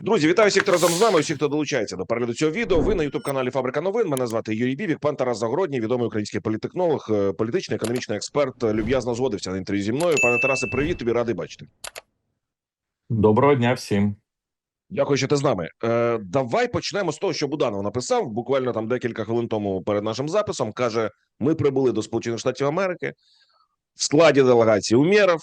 Друзі, вітаю всіх, хто разом з нами. Усіх, хто долучається до перегляду цього відео. Ви на Ютуб каналі Фабрика новин. Мене звати Юрій Бібік. Пан Тарас Загородній, відомий український політехнолог, е, політичний економічний експерт. е, Люб'язно згодився на інтерв'ю зі мною. Пане Тарасе, привіт. Тобі радий бачити. Доброго дня всім. Дякую, що ти з нами. Е, давай почнемо з того, що Буданов написав буквально там декілька хвилин тому перед нашим записом. каже: ми прибули до Сполучених Штатів Америки в складі делегації Умєров.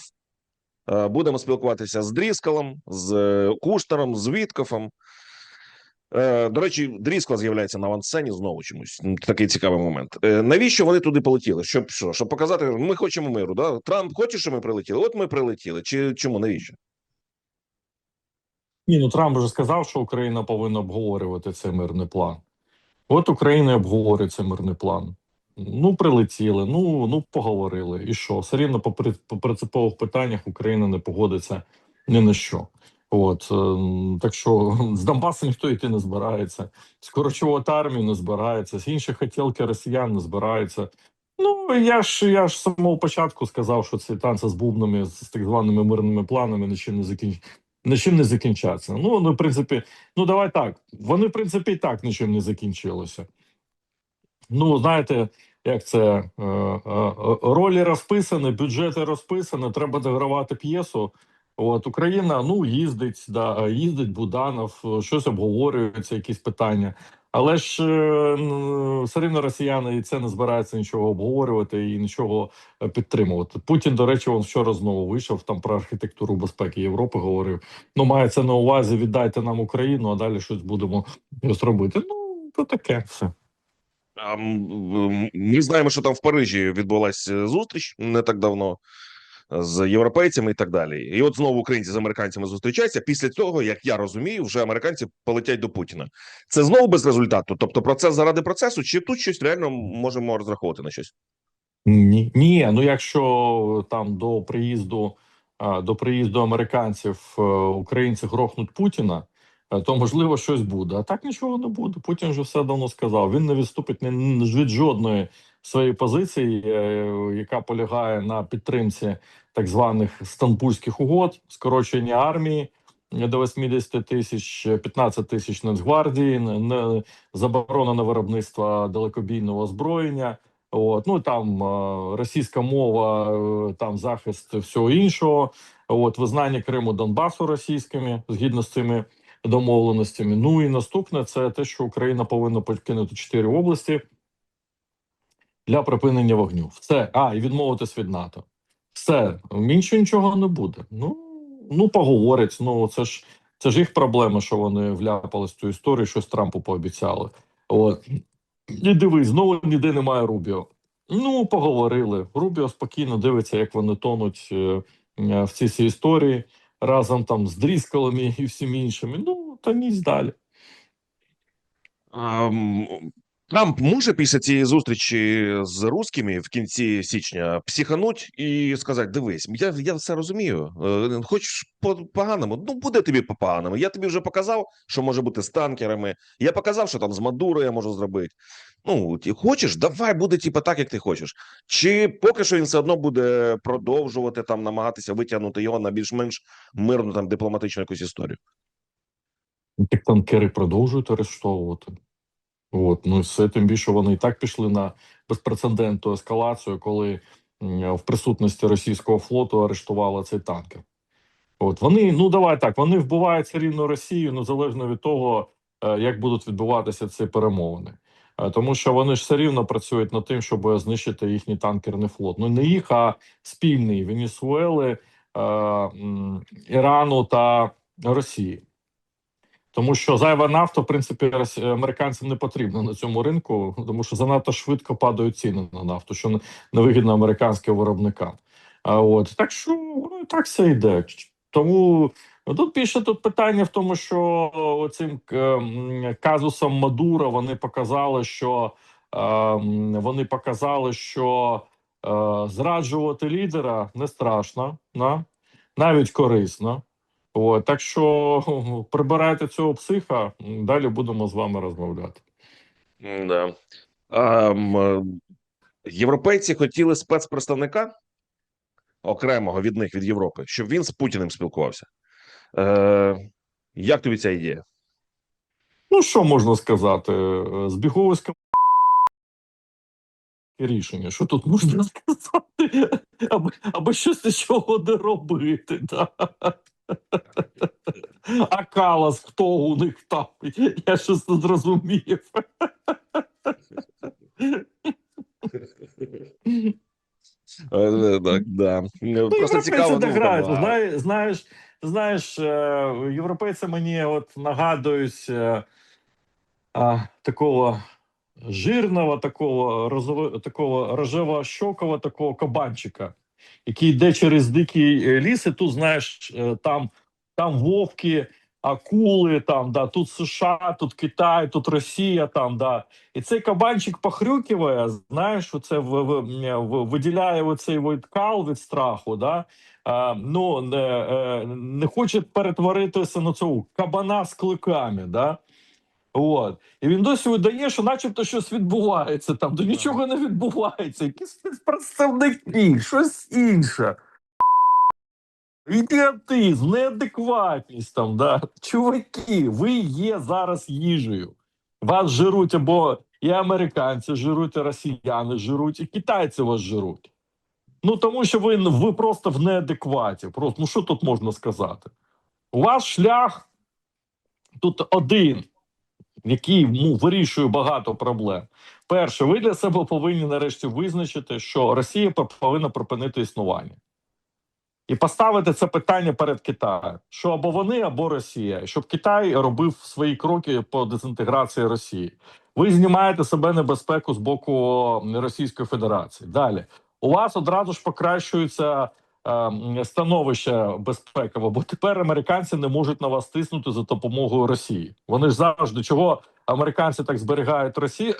Е, будемо спілкуватися з Дріскалом, з е, Куштером, з Віткофом. Е, До речі, Дріскал з'являється на авансцені знову чомусь. Такий цікавий момент. Навіщо вони туди полетіли? Щоб що? Щоб показати, ми хочемо миру. Да? Трамп хоче, щоб ми прилетіли. От ми прилетіли. Чи чому навіщо? Ні, ну Трамп вже сказав, що Україна повинна обговорювати цей мирний план. От Україна обговорює цей мирний план. Ну, прилетіли, ну, ну поговорили. І що? Все рівно по, по принципових питаннях Україна не погодиться ні на що. От ем, так що з Донбасу ніхто йти не збирається, скорочувати армію не збирається, з інші хотілки росіян не збираються. Ну я ж я ж самого початку сказав, що ці танці з бубнами, з так званими мирними планами нічим не закінч... нічим не закінчаться. Ну, ну, в принципі, ну давай так. Вони, в принципі, і так нічим не закінчилося. Ну, знаєте, як це е, е, ролі розписані, бюджети розписані, треба догравати п'єсу. От Україна ну їздить, да, їздить Буданов, щось обговорюється, якісь питання. Але ж е, все рівно росіяни і це не збираються нічого обговорювати і нічого підтримувати. Путін, до речі, він вчора знову вийшов там про архітектуру безпеки Європи. Говорив: ну мається на увазі, віддайте нам Україну, а далі щось будемо зробити. Ну то таке все. Ми знаємо, що там в Парижі відбулася зустріч не так давно з європейцями і так далі. І от знову українці з американцями зустрічаються. Після цього, як я розумію, вже американці полетять до Путіна. Це знову без результату. Тобто, процес заради процесу, чи тут щось реально можемо розраховувати на щось? Ні, ні, ну якщо там до приїзду до приїзду американців е, українці грохнуть Путіна, е, то можливо щось буде. А так нічого не буде. Путін вже все давно сказав. Він не відступить від жодної своєї позиції, е, яка полягає на підтримці так званих стамбульських угод, скорочення армії. До 80 тисяч, 15 тисяч Нацгвардії, не- заборона на виробництво далекобійного озброєння. От, ну там е, російська мова, е, там захист всього іншого. От визнання Криму Донбасу російськими згідно з цими домовленостями. Ну і наступне це те, що Україна повинна покинути чотири області для припинення вогню. Все, а і відмовитись від НАТО. Все, інше нічого не буде. Ну ну поговорять. Ну це ж це ж їх проблема, що вони вляпались в цю історію, щось Трампу пообіцяли. От і дивись, знову ніде немає Рубіо. Ну, поговорили. Рубіо спокійно дивиться, як вони тонуть е, е, в цій історії разом там з Дріскалами і всім іншими. Ну, та і далі. Трамп може після цієї зустрічі з русскими в кінці січня психануть і сказати: дивись, я, я все розумію. Е, Хочеш по поганому? Ну буде тобі по поганому. Я тобі вже показав, що може бути з танкерами. Я показав, що там з Мадуро я можу зробити. Ну, ті- хочеш, давай буде типу, так, як ти хочеш. Чи поки що він все одно буде продовжувати там намагатися витягнути його на більш-менш мирну там дипломатичну якусь історію? Так танкери продовжують арештовувати. От, ну все тим більше вони і так пішли на безпрецедентну ескалацію, коли в присутності російського флоту арештували цей танкер. От вони, ну давай так, вони вбивають все рівно Росію, незалежно від того, е, як будуть відбуватися ці перемовини. Е, Тому що вони ж все рівно працюють над тим, щоб знищити їхній танкерний флот. Ну не їх, а спільний Венесуели, е, Ірану та Росії. Тому що зайва нафта, в принципі, американцям не потрібна на цьому ринку, тому що занадто швидко падають ціни на нафту, що не- невигідно американським виробникам. А от так що ну, так все йде. Тому ну, тут більше тут питання в тому, що цим казусом Мадура вони показали, що е, вони показали, що е, зраджувати лідера не страшно, на навіть корисно. От, так що прибирайте цього психа, далі будемо з вами розмовляти. Да. А, е, європейці хотіли спецпредставника окремого від них від Європи, щоб він з Путіним спілкувався. Е, Як тобі ця ідея? Ну, що можна сказати? Е, Збіговиська рішення. Що тут можна сказати? Аби, аби щось нічого не робити. Да. А Калас, хто у них там? Я щось не зрозумів. Так, да. Ну, Просто цікаво. ну, грають. а, Знаєш, знаєш, е, європейці мені от нагадують е, а, такого жирного, такого такого рожево-щокого такого кабанчика, який йде через дикий е, ліс, і тут знаєш, е, там, там вовки. Акули там, да, тут США, тут Китай, тут Росія, там, да. І цей кабанчик похрюкиває, знаєш, оце в, в, в, виділяє оцей кал від страху, да. А, ну, не, е, не хоче перетворитися на цього кабана з кликами, да. От. І він досі видає, що начебто щось відбувається там, до нічого не відбувається. Якісь представники, щось інше. Ідіотизм, неадекватність там, да. Чуваки, ви є зараз їжею. Вас жируть або і американці жируть, і росіяни жируть, і китайці вас жируть. Ну тому що ви, ви просто в неадекваті. Просто, ну що тут можна сказати? У вас шлях тут один, який ну, вирішує багато проблем. Перше, ви для себе повинні нарешті визначити, що Росія повинна припинити існування. І поставити це питання перед Китаєм: що або вони, або Росія, щоб Китай робив свої кроки по дезінтеграції Росії. Ви знімаєте себе небезпеку з боку Російської Федерації. Далі у вас одразу ж покращується становище безпекове, бо тепер американці не можуть на вас тиснути за допомогою Росії. Вони ж завжди чого американці так зберігають Росію,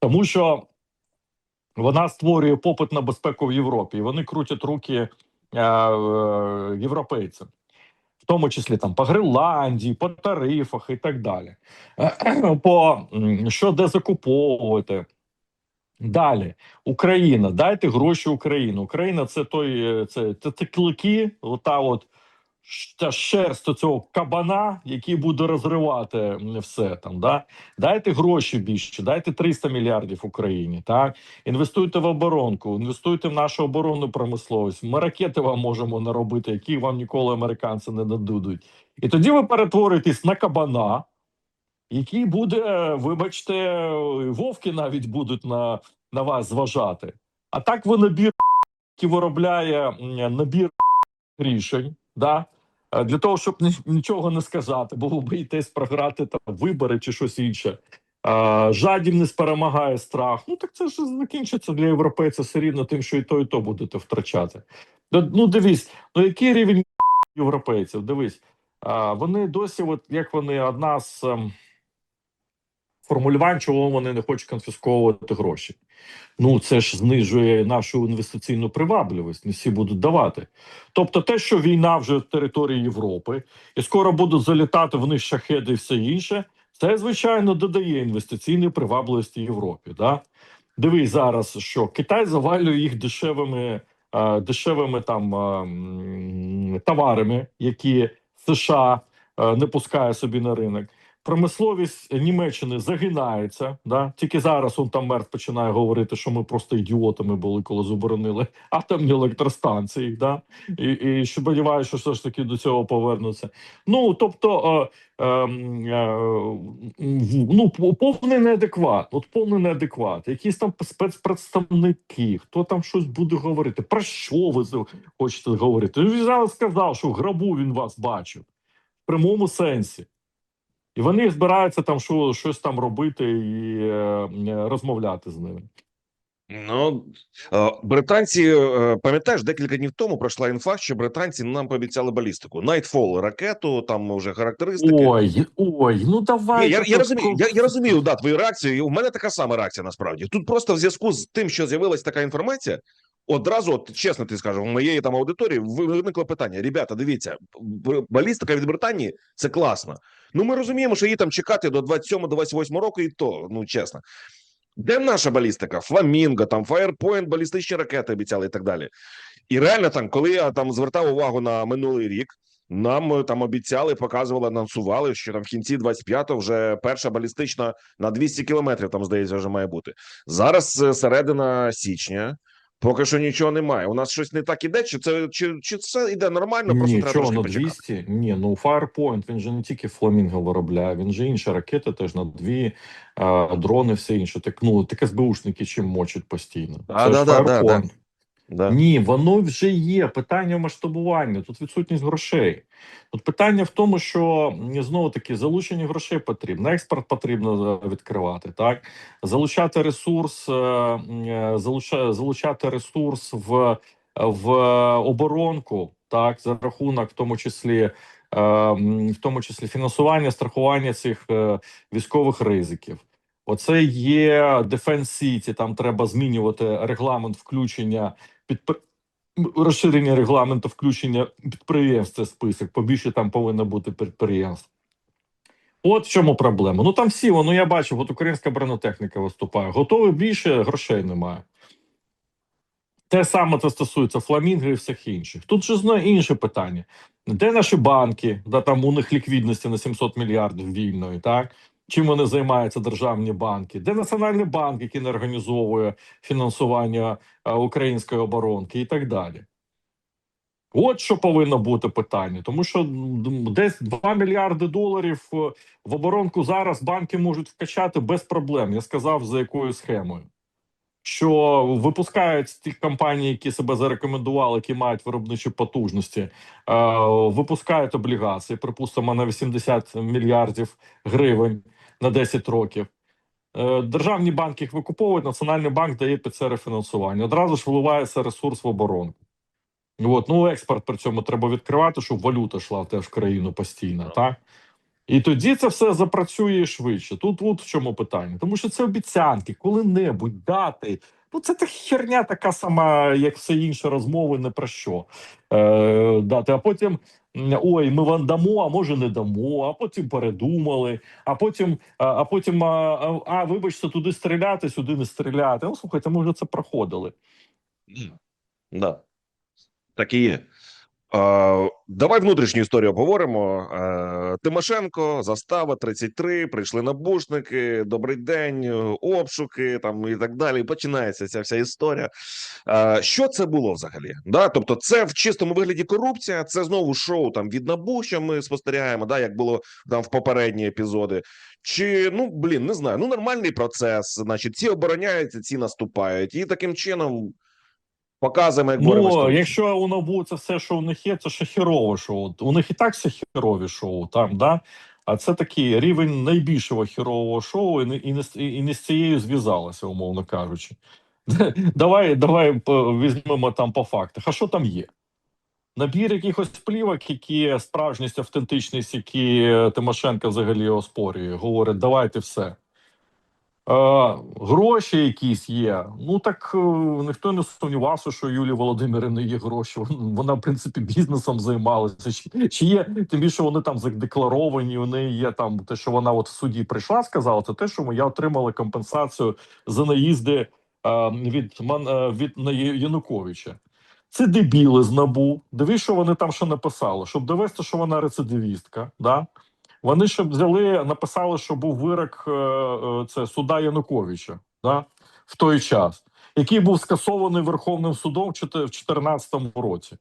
тому що вона створює попит на безпеку в Європі, і вони крутять руки е, е, європейцям, в тому числі там по Гренландії, по тарифах і так далі. По що де закуповувати. Далі Україна, дайте гроші Україні. Україна це той е, це, це, клики, ота от та шерсть цього кабана, який буде розривати все там. Да? Дайте гроші більше, дайте 300 мільярдів Україні. Так інвестуйте в оборонку, інвестуйте в нашу оборонну промисловість. Ми ракети вам можемо наробити, які вам ніколи американці не нададуть. І тоді ви перетворитесь на кабана, який буде, вибачте, вовки навіть будуть на, на вас зважати. А так ви набір, виробляє набір рішень, да? е, для того, щоб нічого не сказати, бо ви боїтесь програти там вибори чи щось інше. Жадібність перемагає страх. Ну так це ж закінчиться для європейця все рівно тим, що і то, і то будете втрачати. Ну, Ну, дивись, ну який рівень європейців? Дивись, вони досі, от як вони одна з ем, формулювань, чого вони не хочуть конфісковувати гроші. Ну це ж знижує нашу інвестиційну привабливість. Не всі будуть давати. Тобто, те, що війна вже в території Європи, і скоро будуть залітати в них шахеди і все інше. Це звичайно додає інвестиційної привабливості Європі. Да? Дивись зараз, що Китай завалює їх дешевими, е, дешевими там е, товарами, які США е, не пускає собі на ринок. Промисловість Німеччини загинається. Да? Тільки зараз он там мерт починає говорити, що ми просто ідіотами були, коли заборонили атомні електростанції. Да? І, і сподіваюся, що все ж таки до цього повернуться. Ну тобто, е, е, е, ну повний неадекват. От повний неадекват. Якісь там спецпредставники, хто там щось буде говорити? Про що ви хочете говорити? Він зараз сказав, що в грабу він вас бачив в прямому сенсі. І вони збираються там що, щось там робити і е, е, розмовляти з ними. Ну е, британці, пам'ятаєш, декілька днів тому пройшла інфа, що британці нам пообіцяли балістику. Nightfall ракету, там вже характеристики. Ой, ой, ну давай. Ні, я, я розумію, я, я розумію да, твою реакцію. і У мене така сама реакція насправді. Тут просто в зв'язку з тим, що з'явилася така інформація, одразу, от чесно ти скажу, в моєї там аудиторії виникло питання: ребята, дивіться, балістика від Британії це класно. Ну ми розуміємо, що її там чекати до 27-28 року, і то ну чесно. Де наша балістика? Фламінго, там Firepoint, балістичні ракети обіцяли і так далі. І реально там, коли я там звертав увагу на минулий рік, Нам е, там обіцяли, показували, анонсували, що там в кінці 25-го вже перша балістична на 200 кілометрів. Там здається, вже має бути зараз. е, Середина січня. Поки що нічого немає. У нас щось не так іде, чи це чи, чи це іде нормально? Просто Ні, треба чого на 200? Ні, ну Firepoint, він же не тільки Фламінго виробляє, він же інші ракети теж на дві, а, дрони, все інше. Так, ну, таке СБУшники чим мочать постійно. А, Це ж да, да, да. Да. Ні, воно вже є. Питання масштабування. Тут відсутність грошей. Тут питання в тому, що знову таки залучення грошей потрібно. Експорт потрібно е, відкривати. Так залучати ресурс, е, е, залуча, залучати ресурс в, в оборонку, так за рахунок, в тому числі. В тому числі фінансування, страхування цих військових ризиків. Оце є Defense City, Там треба змінювати регламент включення підпри... розширення регламенту включення підприємств. Це список. Побільше там повинно бути підприємств. От в чому проблема. Ну там всі, ну я бачив, от українська бронетехніка виступає. Готові більше, грошей немає. Те саме це стосується фламінго і всіх інших. Тут же знову інше питання: де наші банки, де там у них ліквідності на 700 мільярдів вільної, так? Чим вони займаються державні банки? Де Національний банк, який не організовує фінансування е, української оборонки і так далі? От що повинно бути питання, тому що десь 2 мільярди доларів е, в оборонку зараз банки можуть вкачати без проблем. Я сказав за якою схемою. Що випускають ті компанії, які себе зарекомендували, які мають виробничі потужності, е, випускають облігації, припустимо, на 80 мільярдів гривень на 10 років. Е, Державні банки їх викуповують, Національний банк дає під це рефінансування. Одразу ж вливається ресурс в оборонку. От, ну експорт при цьому треба відкривати, щоб валюта йшла теж в країну постійно, так? І тоді це все запрацює швидше. Тут от в чому питання. Тому що це обіцянки, коли-небудь дати. Ну, це та херня така сама, як все інше розмови, не про що. Е, дати. А потім ой, ми вам дамо, а може не дамо, а потім передумали, а потім, а, потім, а, а вибачте, туди стріляти, сюди не стріляти. Ну, слухайте, ми вже це проходили. Да. Так і є. Давай внутрішню історію обговоримо. Е, Тимошенко, застава 33, прийшли набушники, добрий день, е, обшуки там і так далі. Починається ця вся історія. Е, що це було взагалі? Да? Тобто, це в чистому вигляді корупція, це знову шоу там від НАБУ, що ми спостерігаємо, да, як було там в попередні епізоди. Чи ну блін, не знаю. Ну нормальний процес. Значить, ці обороняються, ці наступають, і таким чином показуємо, як. Ну, корупцією. якщо у НАБУ це все, що у них є, це ще херове шоу. У них і так все херові шоу там, да? А це такий рівень найбільшого херового шоу, і не, і не, і не з цією зв'язалося, умовно кажучи. Давай, давай візьмемо там по фактах. А що там є? Набір якихось плівок, які справжність, автентичність, які е, Тимошенко взагалі оспорює, говорить, давайте все. Е, гроші якісь є. Ну так е, ніхто не сумнівався, що Юлії Володимирівни є гроші. Вона, в принципі, бізнесом займалася. Чи, чи є тим більше вони там задекларовані. Неї є там те, що вона от в суді прийшла, сказала, це те, що я отримала компенсацію за наїзди е, від е, від Януковича. Це дебіли з набу. Дивись, що вони там що написали, щоб довести, що вона рецидивістка. Да? Вони ще взяли, написали, що був вирок е, е, це суда Януковича да, в той час, який був скасований Верховним судом в в 2014 році.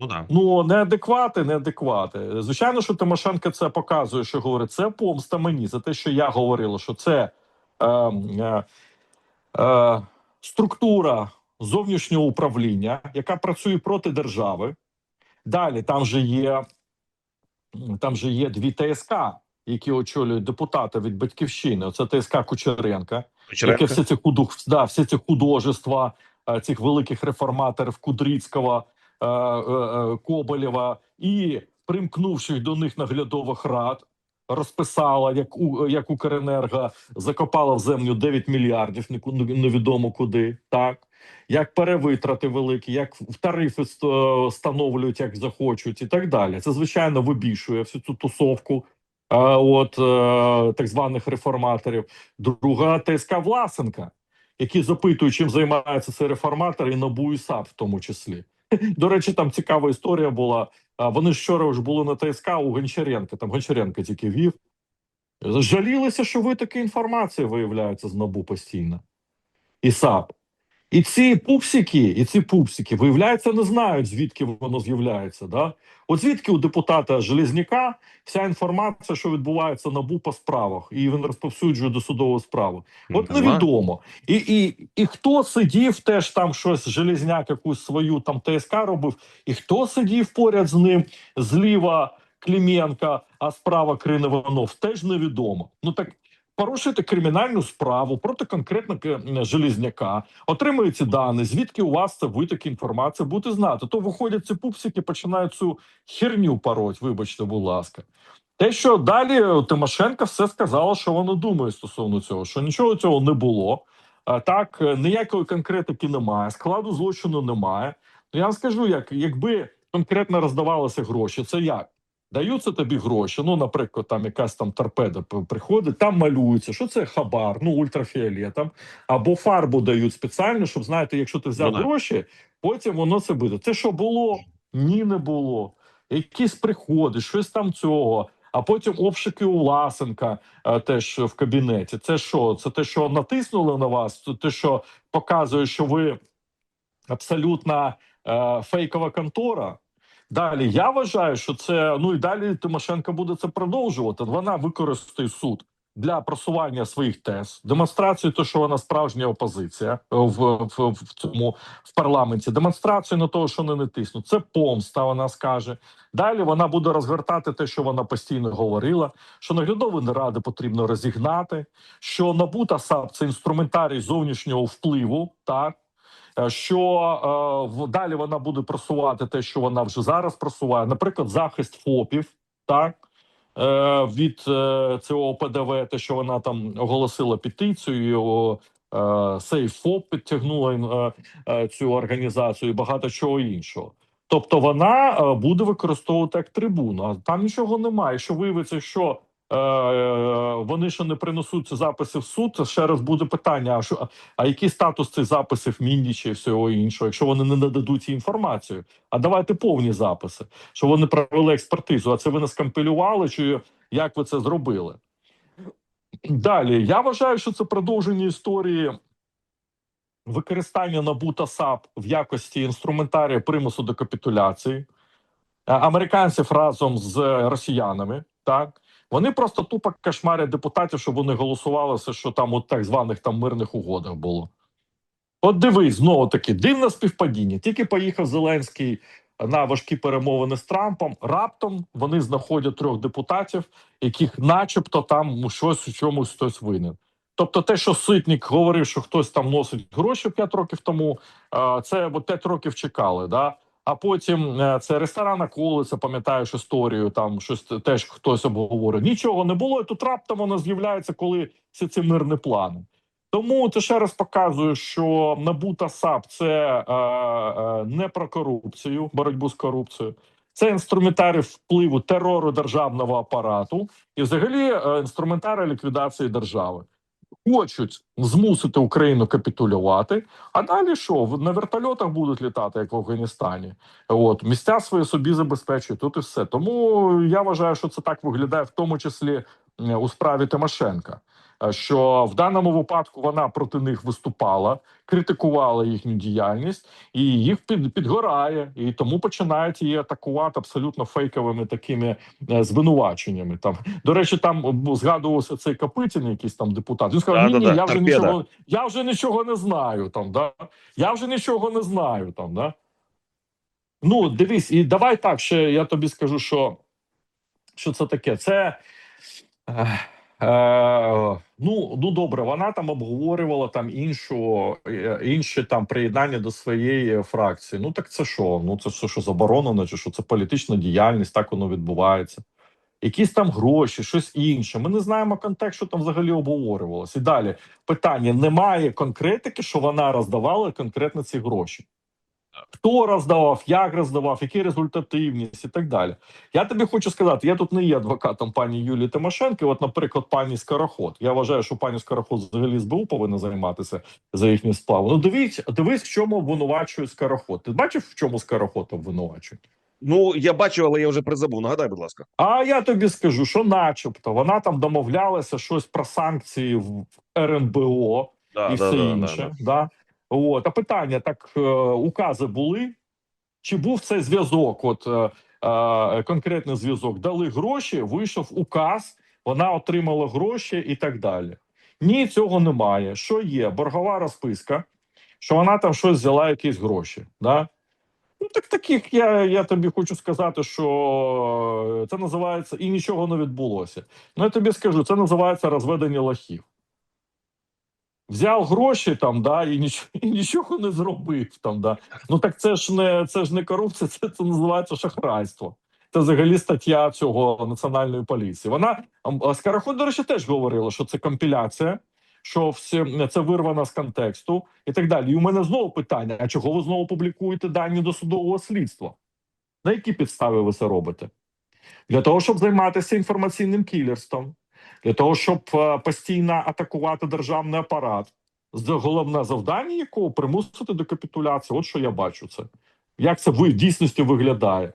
Ну да. Ну неадеквати, неадеквати. Звичайно, що Тимошенко це показує, що говорить, це помста мені за те, що я говорила, що це е, е, е, структура зовнішнього управління, яка працює проти держави. Далі там же є там же є дві ТСК, які очолюють депутати від батьківщини. Оце ТСК Кучеренка, яке Печеренко. всі ці да, всі ці художества е, цих великих реформаторів Кудрицького, е, е, Коболєва і примкнувших до них наглядових рад. Розписала, як у як Укренерго закопала в землю 9 мільярдів, невідомо куди, так як перевитрати великі, як тарифи встановлюють, як захочуть, і так далі. Це звичайно вибільшує всю цю тусовку. е, От е, так званих реформаторів, друга ТСК Власенка, які запитують, чим займаються ці реформатори, і НАБУ і САП в тому числі. До речі, там цікава історія була. Вони ж вчора вже були на ТСК у Гончаренка. Там Гончаренко тільки вів. Жалілися, що ви такі інформація виявляється з НАБУ постійно. І САП. І ці пупсики, і ці пупсики, виявляється, не знають, звідки воно з'являється. Да? От звідки у депутата Железняка вся інформація, що відбувається набу по справах, і він розповсюджує досудову справу. От невідомо. І, і, і хто сидів теж там щось Железняк, якусь свою там ТСК робив, і хто сидів поряд з ним зліва Кліменка, а справа Крин Іванов, теж невідомо. Ну так порушуєте кримінальну справу проти конкретно е, Железняка, отримує ці дані, звідки у вас це виток інформації, будете знати. То виходять ці пупсики, починають цю херню пороть, вибачте, будь ласка. Те, що далі Тимошенко все сказала, що вона думає стосовно цього, що нічого цього не було. Так, е, ніякої конкретики немає, складу злочину немає. Ну я вам скажу, як якби конкретно роздавалися гроші, це як? Даються тобі гроші. Ну, наприклад, там якась там торпеда приходить, там малюється, що це хабар, ну ультрафіолетом, або фарбу дають спеціально, щоб знаєте, якщо ти взяв Ну, гроші, потім воно це буде. Це що було? Ні, не було. Якісь приходи, щось там цього. А потім обшуки у Власенка е, теж в кабінеті. Це що? Це те, що натиснули на вас? Це те, що показує, що ви абсолютно е, фейкова контора. Далі я вважаю, що це ну і далі Тимошенко буде це продовжувати. Вона використає суд для просування своїх тез, демонстрацію, того, що вона справжня опозиція в, в, в цьому в парламенті, демонстрацію на того, що не тиснуть. Це помста. Вона скаже. Далі вона буде розгортати те, що вона постійно говорила: що наглядові ради потрібно розігнати, що НАБУ та САП це інструментарій зовнішнього впливу, так. Е, Що е, далі вона буде просувати те, що вона вже зараз просуває, наприклад, захист ФОПів, так е, від е, цього ПДВ, те, що вона там оголосила петицію, е, Сейф ФОП підтягнула е, е, цю організацію і багато чого іншого. Тобто вона е, буде використовувати як трибуну. А там нічого немає. Якщо виявиться, що вони ще не принесуть записи в суд, ще раз буде питання: а що а який статус цих записів Міндіча і всього іншого, якщо вони не нададуть цю інформацію? А давайте повні записи, що вони провели експертизу. А це ви не скомпілювали, чи як ви це зробили? Далі я вважаю, що це продовження історії використання НАБУ та САП в якості інструментарія примусу до капітуляції е, американців разом з росіянами. Так вони просто тупо кошмарять депутатів, щоб вони голосували все, що там у так званих там мирних угодах було. От дивись, знову таки дивне співпадіння. Тільки поїхав Зеленський на важкі перемовини з Трампом. Раптом вони знаходять трьох депутатів, яких, начебто, там щось у чомусь хтось винен. Тобто, те, що Ситник говорив, що хтось там носить гроші 5 років тому, це от 5 років чекали. Да? А потім е, це ресторан околиця, пам'ятаєш історію, там щось теж хтось обговорив. Нічого не було, і тут раптом воно з'являється, коли всі ці мирні плани. Тому це ще раз показує, що НАБУ та САП це е, е, не про корупцію, боротьбу з корупцією. Це інструментарій впливу терору державного апарату і, взагалі, е, інструментарій ліквідації держави. Хочуть змусити Україну капітулювати, а далі що? На вертольотах будуть літати, як в Афганістані. От місця свої собі забезпечують. Тут і все. Тому я вважаю, що це так виглядає, в тому числі у справі Тимошенка. Е, Що в даному випадку вона проти них виступала, критикувала їхню діяльність, і їх під, підгорає, і тому починають її атакувати абсолютно фейковими такими е, звинуваченнями. Там до речі, там згадувався цей Капитін, якийсь там депутат. Він сказав: ні, ні, Да-да-да, я вже нічого, я вже нічого не знаю. Там да я вже нічого не знаю. Там да. Ну, дивись, і давай так ще я тобі скажу, що, що це таке. Це. Е, ну, ну добре, вона там обговорювала там іншу, е, інше там приєднання до своєї фракції. Ну так це що? Ну це все що заборонено, чи що це політична діяльність, так воно відбувається. Якісь там гроші, щось інше. Ми не знаємо контекст, що там взагалі обговорювалося. І далі питання: немає конкретики, що вона роздавала конкретно ці гроші. Хто роздавав, як роздавав, які результативність і так далі. Я тобі хочу сказати, я тут не є адвокатом пані Юлії Тимошенко. От, наприклад, пані Скороход. Я вважаю, що пані Скороход взагалі СБУ повинна займатися за їхню справу. Ну дивись, дивись, в чому обвинувачує Скороход. Ти бачив, в чому Скороход обвинувачує? Ну я бачу, але я вже призабув. Нагадай, будь ласка. А я тобі скажу, що, начебто, вона там домовлялася щось про санкції в РНБО Да, і все інше. Да, От, а питання: так е, укази були? Чи був цей зв'язок? От е, е, конкретний зв'язок, дали гроші, вийшов указ, вона отримала гроші і так далі. Ні, цього немає. Що є? Боргова розписка, що вона там щось взяла, якісь гроші. Да? Ну, так таких я, я тобі хочу сказати, що це називається і нічого не відбулося. Ну, я тобі скажу, це називається розведення лохів. Взяв гроші там, да, і нічого, і нічого не зробив там. Да. Ну так це ж не це ж не корупція, це, це називається шахрайство. Це взагалі стаття цього національної поліції. Вона а до речі, теж говорила, що це компіляція, що всі це вирвано з контексту і так далі. І у мене знову питання: а чого ви знову публікуєте дані досудового слідства? На які підстави ви це робите? Для того, щоб займатися інформаційним кілерством, для того, щоб е, постійно атакувати державний апарат, головне завдання якого примусити до капітуляції. От що я бачу це. Як це в дійсності виглядає?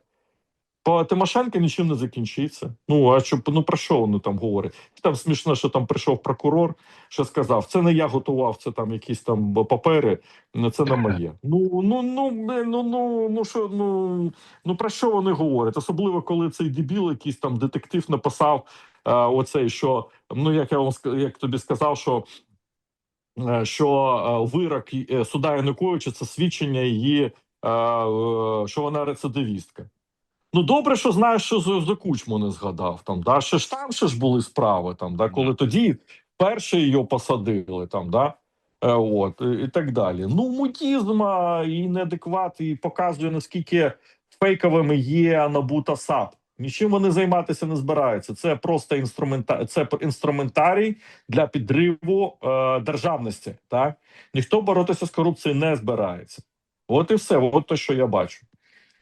По Тимошенко нічим не закінчиться. Ну а що ну про що вони там говорять? Там смішно, що там прийшов прокурор, що сказав: це не я готував, це там якісь там папери, ну, це не моє. Ну ну ну ну ну ну ну що ну ну про що вони говорять? Особливо коли цей дебіл, якийсь там детектив написав оцей, що ну як я вам як тобі сказав, що. е, Що е, вирок е, суда Януковича це свідчення її, е, е, що вона рецидивістка. Ну добре, що знаєш, що за, кучму не згадав там. Да? Ще ж там ще ж були справи, там, да? коли тоді перші її посадили, там, да? Е, от, і, так далі. Ну, мутізм і неадекват, і показує, наскільки фейковими є НАБУ та САП. Нічим вони займатися не збираються. Це просто інструмента... це інструментарій для підриву е, державності. Так? Ніхто боротися з корупцією не збирається. От і все, от те, що я бачу.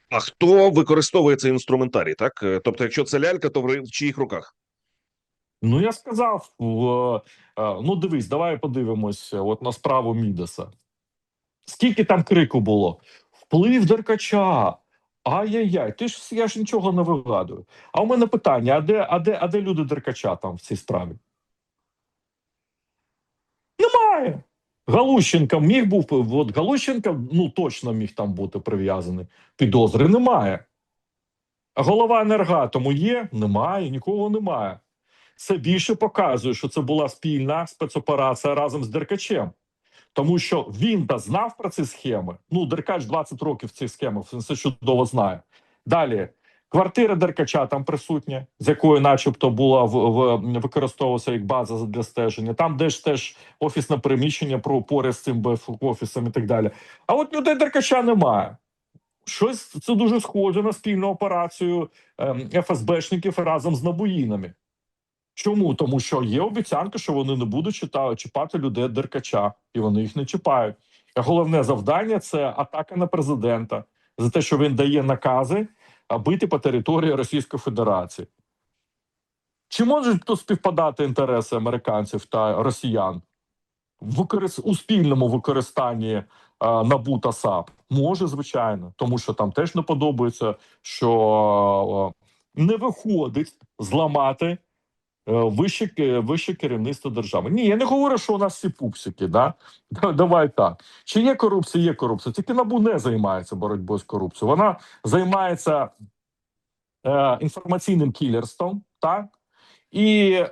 А хто використовує цей інструментарій? Так, Е, тобто, якщо це лялька, то в чиїх руках? Ну я сказав, е, ну дивись, давай подивимося от на справу Мідаса. Скільки там крику було? Вплив Деркача. Ай-яй-яй, ти ж я ж нічого не вигадую. А у мене питання: а де, а де, а де люди Деркача там в цій справі? Немає. Галущенка міг був, от Галущенка, ну точно міг там бути прив'язаний. Підозри немає. Голова енергатому є? Немає, нікого немає. Це більше показує, що це була спільна спецоперація разом з Деркачем. Тому що він та знав про ці схеми. Ну, Деркач 20 років цих схемах, він все чудово знає. Далі, квартира Деркача там присутня, з якою, начебто, була в, в використовувалася як база для стеження. Там де ж теж офісне приміщення про поряд з цим офісом і так далі. А от людей Деркача немає. Щось це дуже схоже на спільну операцію ем, ФСБшників разом з набоїнами. Чому? Тому що є обіцянка, що вони не будуть чита- чіпати людей Деркача, і вони їх не чіпають. Головне завдання це атака на президента за те, що він дає накази бити по території Російської Федерації. Чи можуть тут співпадати інтереси американців та росіян використ... у спільному використанні а, НАБУ та САП? Може, звичайно, тому що там теж не подобається, що а, не виходить зламати е, вище, вище керівництво держави. Ні, я не говорю, що у нас всі пупсики. Да? Да- Давай так. Чи є корупція? Є корупція. Тільки НАБУ не займається боротьбою з корупцією. Вона займається е, інформаційним кілерством, так? І е,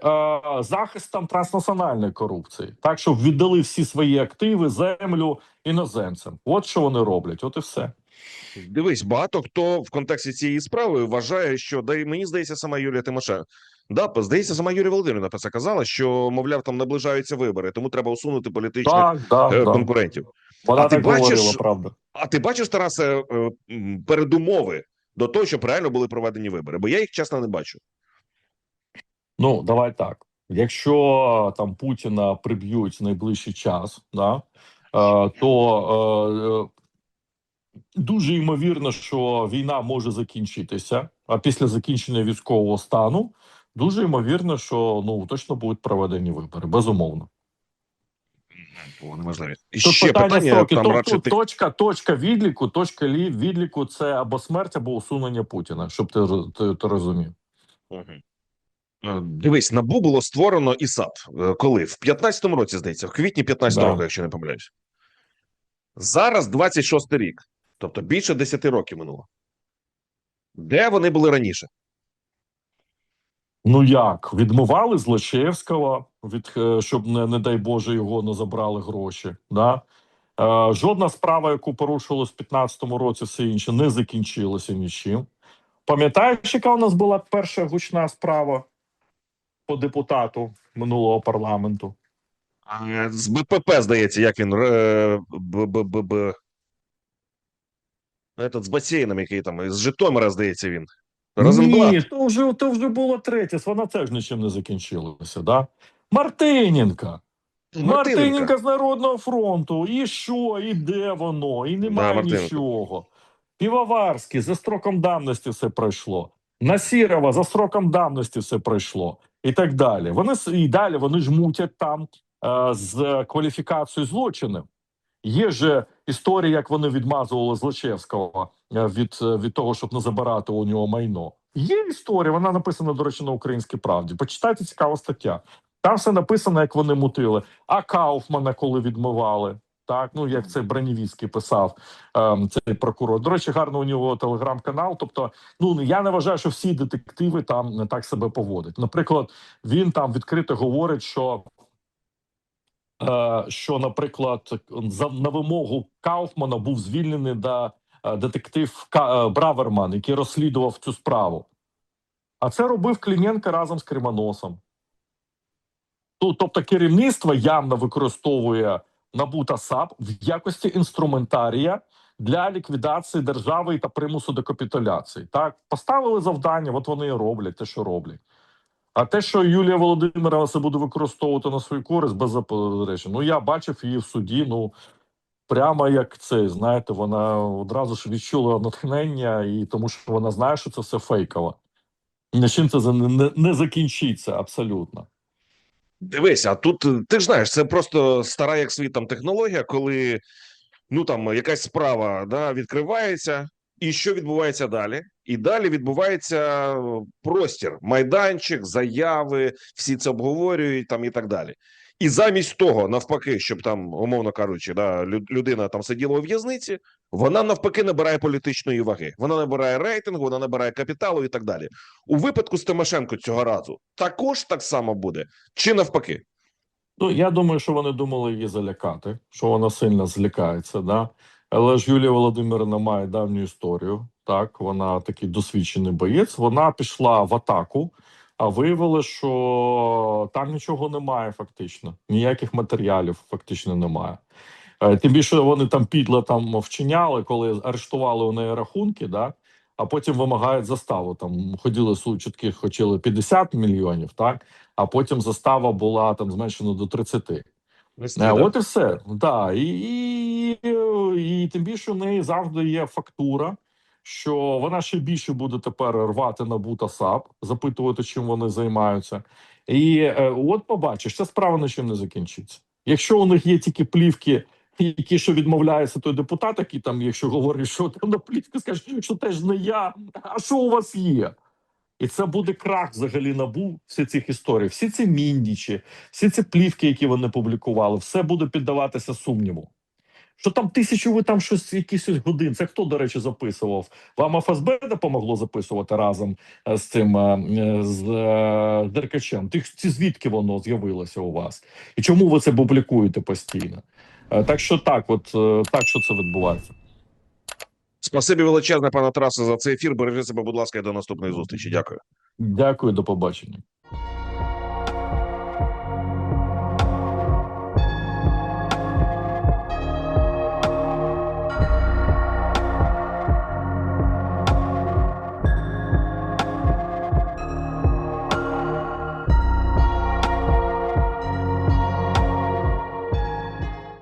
захистом транснаціональної корупції, так щоб віддали всі свої активи, землю іноземцям. От що вони роблять, от і все. Дивись, багато хто в контексті цієї справи вважає, що да й мені здається, сама Юлія Тимошенко. Да, здається, сама Юлія Володимирівна про це казала, що мовляв, там наближаються вибори, тому треба усунути політичних Так, так, е, так. конкурентів. Вона А ти так бачиш- говорила, правда. А ти бачиш, Тарасе, е, передумови до того, щоб реально були проведені вибори? Бо я їх чесно не бачу. Ну, давай так. Якщо там Путіна приб'ють в найближчий час, да, е, то дуже ймовірно, що війна може закінчитися. А після закінчення військового стану дуже ймовірно, що ну точно будуть проведені вибори. Безумовно. І Тут ще питання, питання строки. там Тут, радше тут точка, точка відліку, точка відліку це або смерть, або усунення Путіна, щоб ти, ти, ти розумів. Е, Дивись, набу було створено ІСАП. Е, Коли? В 15-му році, здається, в квітні 15-го Да. року, якщо не помиляюсь. Зараз 26-й рік. Тобто більше 10 років минуло. Де вони були раніше? Ну як відмивали Злочевського, від е, щоб не, не дай Боже його не забрали гроші. Да? Е, жодна справа, яку порушилось в 15-му році, все інше не закінчилося нічим. Пам'ятаєш, яка у нас була перша гучна справа по депутату минулого парламенту? З БПП, здається, як він. е, Б. Этот, з басейном, який там, з Житомира, здається, він. Розенблат. Ні, то вже, то вже було третє, вона теж нічим не закінчилася. Да? Мартиненка. Мартиненка з Народного фронту. І що, і де воно? І немає Мартиненко. нічого. Півоварський за строком давності все пройшло. Насірова за строком давності все пройшло. І так далі. Вони с- і далі вони ж мутять там е, з кваліфікацією злочинів. Є же історія, як вони відмазували Злочевського від, е, від того, щоб не забирати у нього майно. Є історія, вона написана, до речі, на українській правді. Почитайте цікава стаття. Там все написано, як вони мутили. А Кауфмана, коли відмивали, так ну як це Бранівіцький писав ем, цей прокурор. До речі, гарно у нього телеграм-канал. Тобто, ну я не вважаю, що всі детективи там не так себе поводять. Наприклад, він там відкрито говорить, що. Е, що, наприклад, на вимогу Кауфмана був звільнений е, детектив е, Браверман, який розслідував цю справу. А це робив Кліменко разом з Кримоносом. Ну, тобто, керівництво явно використовує НАБУ та САП в якості інструментарія для ліквідації держави та примусу до капітуляції. Так, поставили завдання, от вони і роблять те, що роблять. А те, що Юлія Володимирова це буде використовувати на свою користь, без заперечень. Ну я бачив її в суді. Ну прямо як це, знаєте, вона одразу ж відчула натхнення, і тому що вона знає, що це все фейково. Нічим це не, не закінчиться абсолютно. Дивись, а тут ти ж знаєш, це просто стара як світ там технологія, коли ну там якась справа да, відкривається, і що відбувається далі? І далі відбувається простір, майданчик, заяви, всі це обговорюють там і так далі. І замість того, навпаки, щоб там, умовно кажучи, да, людина там сиділа у в'язниці, вона навпаки набирає політичної ваги. Вона набирає рейтингу, вона набирає капіталу і так далі. У випадку з Тимошенко цього разу також так само буде, чи навпаки? Ну я думаю, що вони думали її залякати, що вона сильно злякається. Да? Але ж Юлія Володимирівна має давню історію. Так, вона такий досвідчений боєць. Вона пішла в атаку, а виявилося, що там нічого немає, фактично. Ніяких матеріалів фактично немає. Е, Тим більше вони там підло там вчиняли, коли арештували у неї рахунки, да? а потім вимагають заставу. Там ходили чутки, хотіли 50 мільйонів, так а потім застава була там зменшена до 30. Е, От і все. Да. І, і, і тим більше в неї завжди є фактура, що вона ще більше буде тепер рвати на бута САП, запитувати, чим вони займаються. І е, от побачиш, ця справа нічим не закінчиться. Якщо у них є тільки плівки, які що відмовляється той депутат, який там, якщо говорить, що там на плівки, скаже, що теж не я. А що у вас є? І це буде крах взагалі набу всі цих історій. Всі ці міндічі, всі ці плівки, які вони публікували, все буде піддаватися сумніву. Що там тисячу ви там щось якісь годин. Це хто, до речі, записував? Вам ФСБ допомогло записувати разом е, з цим е, е, з Деркачем? Ти ці звідки воно з'явилося у вас? І чому ви це публікуєте постійно? Так що так, от так, що це відбувається. Спасибі величезне, пане Тарасе, за цей ефір. Бережи себе, будь ласка, і до наступної зустрічі. Дякую. Дякую, до побачення.